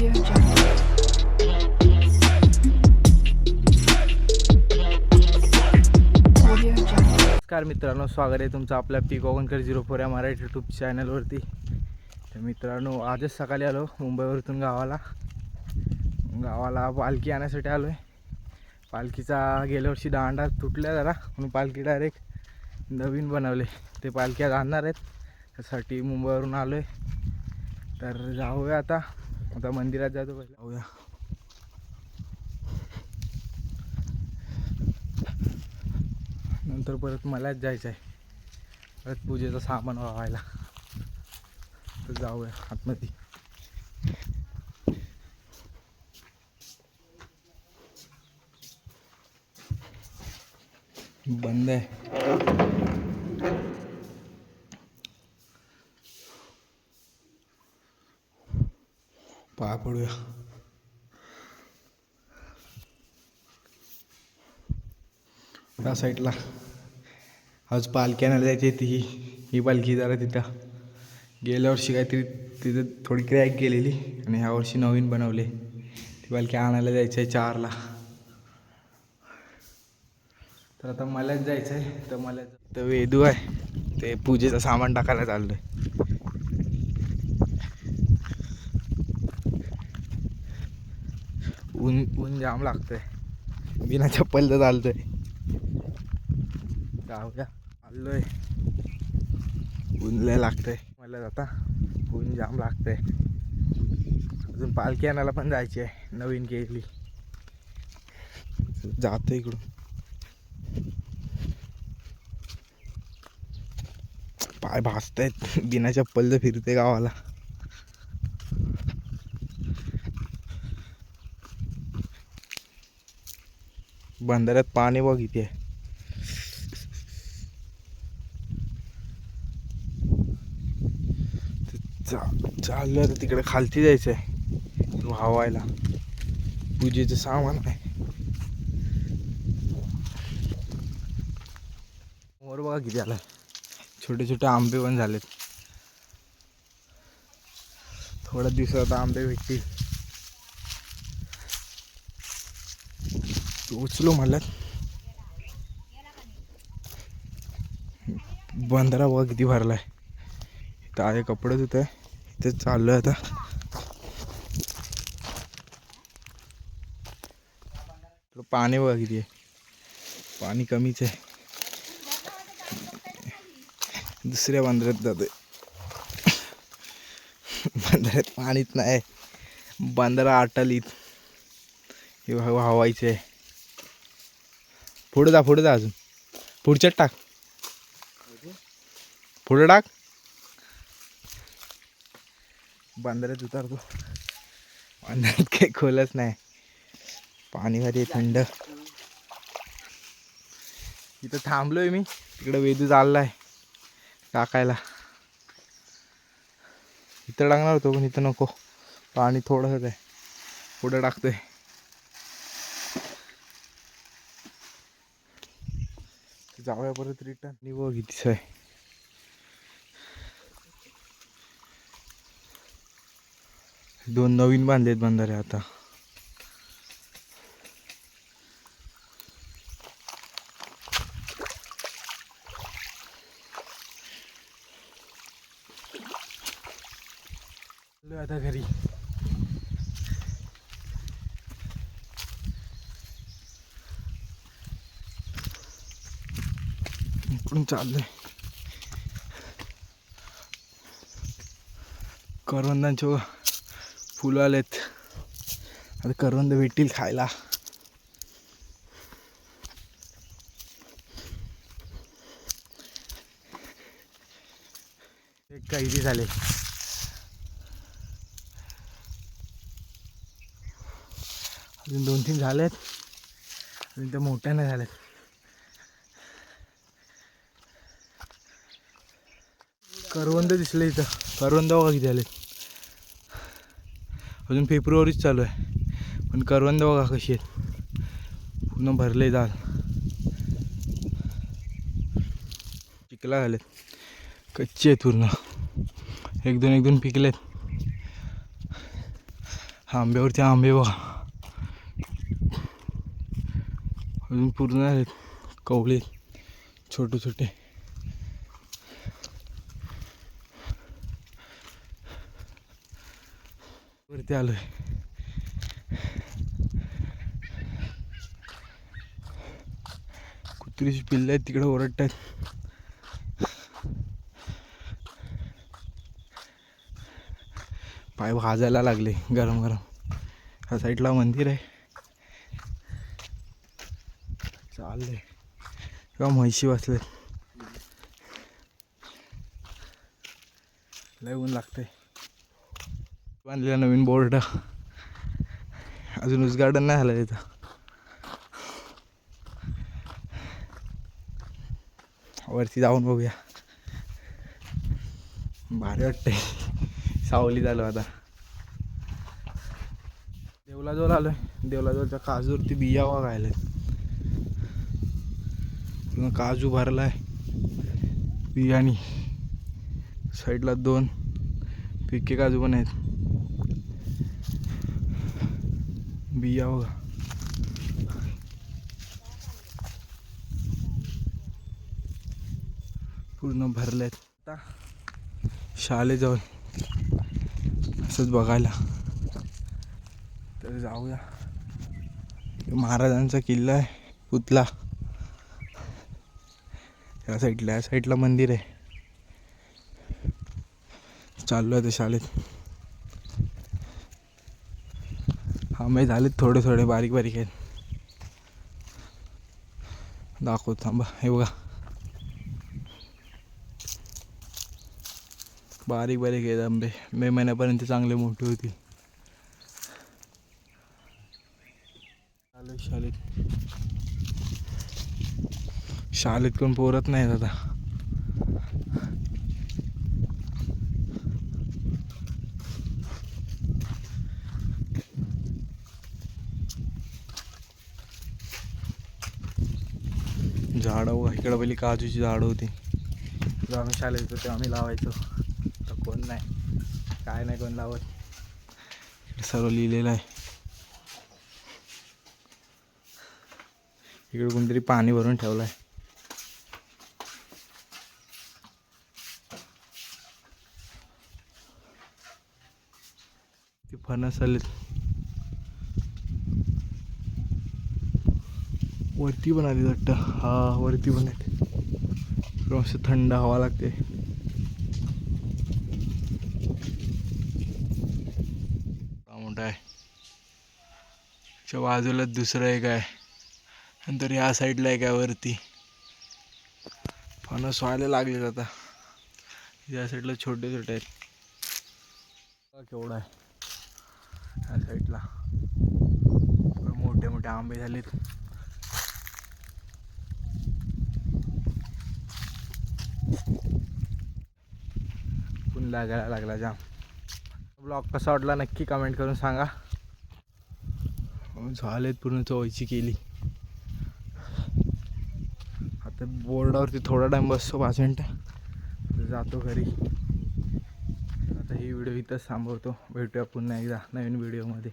नमस्कार मित्रांनो स्वागत आहे तुमचं आपल्या पी गोगनकर झिरो फोर या मराठी यूट्यूब चॅनलवरती तर मित्रांनो आजच सकाळी आलो मुंबईवरतून गावाला. गावाला पालखी आणण्यासाठी आलो आहे पालखीचा गेल्या वर्षी दांडा तुटल्या जरा म्हणून पालखी डायरेक्ट नवीन बनवले. ते पालखी आणणार आहेत. त्यासाठी मुंबईवरून आलो आहे तर जाऊया आता. आता मंदिरात जातो पहिले. जाऊया नंतर परत मलाच जायचं आहे परत पूजेचं सामान व्हायला तर जाऊया आतमध्ये. बंद आहे पाया पडूया त्या साईडला. आज पालखी आणायला जायची ती. ही ही पालखी जरा तिथं गेल्या वर्षी काहीतरी तिथं थोडी क्रॅक गेलेली आणि ह्या वर्षी नवीन बनवले. ती पालखी आणायला जायचं आहे चारला. तर आता मलाच जायचं आहे तर मला तर वेदू आहे. ते पूजेचं सामान टाकायला चाललं आहे ऊन ऊन जाम लागतंय. बिना चप्पलचं चालतंय. जाऊया आलोय ऊन लय लागतंय. मला आता ऊन जाम लागतंय. अजून पालखी आणायला पण जायची आहे नवीन केली. जातो इकडून. पाय भासतायत. बिना चप्पलचं फिरते गावाला. बंधाऱ्यात पाणी बघ इथे. चा- चाललं तर तिकडे खालती जायचं आहे व्हावायला पूजेचं सामान आहे. वर बघा किती आलाय. छोटे छोटे आंबे पण झालेत. थोड्या दिवसात आंबे भेटतील. उचलो म्हणलं. बंदरा बघा किती भरलाय. इथं आहे कपडे धुत आहे इथे चाललोय आता. पाणी बघा किती आहे. पाणी कमीच आहे. दुसऱ्या बंधाऱ्यात जाते बंधाऱ्यात पाणीच नाही. बंधारा आटलीत. हे व्हा- आहे. पुढे जा पुढे जा अजून. पुढच्यात टाक. पुढे टाक. बांधाऱ्यात उतारतो. बांधाऱ्यात काही खोलच नाही. पाणी भारी आहे थंड. इथं थांबलोय मी. तिकडं वेदू चाललाय टाकायला. इथं टाकणार होतो पण इथं नको. पाणी थोडंसंच आहे. पुढं टाकतोय. जाऊया परत रिटर्न निघू कितीच आहे दोन नवीन बांधलेत बंधारे आता. आलोय आता घरी. इकडून चाललंय. करवंदांचे बघा फुलं आलेत. आता करवंद भेटतील खायला. एक कैदी झाले. अजून दोन तीन झालेत. अजून त्या मोठ्या नाही झाल्यात करवंद दिसले इथं. करवंद वगैरे किती अजून फेब्रुवारीच चालू आहे. पण करवंद बघा कशी आहेत. पूर्ण भरले दाल. पिकला झालेत कच्चे आहेत पूर्ण. एक दोन एक दोन पिकलेत आंब्यावरती आंबे बघा. अजून पूर्ण आहेत. कवळे छोटे छोटे. वरती आलोय. कुत्रीची पिल्लं आहेत तिकडे ओरडत आहेत पाय भाजायला लागले गरम गरम. ह्या साईडला मंदिर आहे. चाललंय. किंवा म्हैशी बसले लय ऊन लागतंय. बांधलेला नवीन बोर्ड. अजून उद्घाटन नाही झालं त्याचं वरती जाऊन बघूया. भारी वाटतंय. सावली झालो आता. देवलाजवळ आलोय. देवलाजवळच्या काजूवरती बिया बघायला पूर्ण काजू भरलाय. बियाणी. साईडला दोन. पिके काजू पण आहेत. बिया बघा पूर्ण भरलेत. आता शाळेजवळ असंच बघायला. तर जाऊया. महाराजांचा किल्ला आहे पुतला. या साईडला या साईडला मंदिर आहे. चाललो आहे ते शाळेत. आंबे झालेत थोडे थोडे बारीक बारीक आहेत. दाखव थांबा. हे बघा. बारीक बारीक आहेत आंबे. मे महिन्यापर्यंत चांगले मोठे होतील. चालू शाळेत शाळेत कोण पोरत नाहीत आता झाडं बघा इकडं पहिली काजूची झाडं होती. जेव्हा आम्ही शाळेत होतो तेव्हा आम्ही लावायचो. तर कोण नाही. काय नाही कोण लावत. इकडे सर्व लिहिलेलं आहे. इकडे कोणतरी पाणी भरून ठेवलं आहे. ते फणस आलेत. वरती पण आली वाटतं. हा वरती पण आहे मस्त थंड हवा लागते. मोठा आहे. च्या बाजूला दुसरं एक आहे. नंतर ह्या साईडला एक आहे वरती. फणस व्हायला लागले आता. या साईडला छोटे छोटे आहेत. केवढा आहे. ह्या साईडला. मोठे मोठे आंबे झालेत. ऊन लागायला लागला जाम. ब्लॉग कसा वाटला नक्की कमेंट करून सांगा. झालेत पूर्ण चवयची केली. आता बोर्डावरती थोडा टाईम बसतो पाच मिनटं जातो घरी. आता ही व्हिडिओ इथंच थांबवतो. भेटूया पुन्हा एकदा नवीन व्हिडिओमध्ये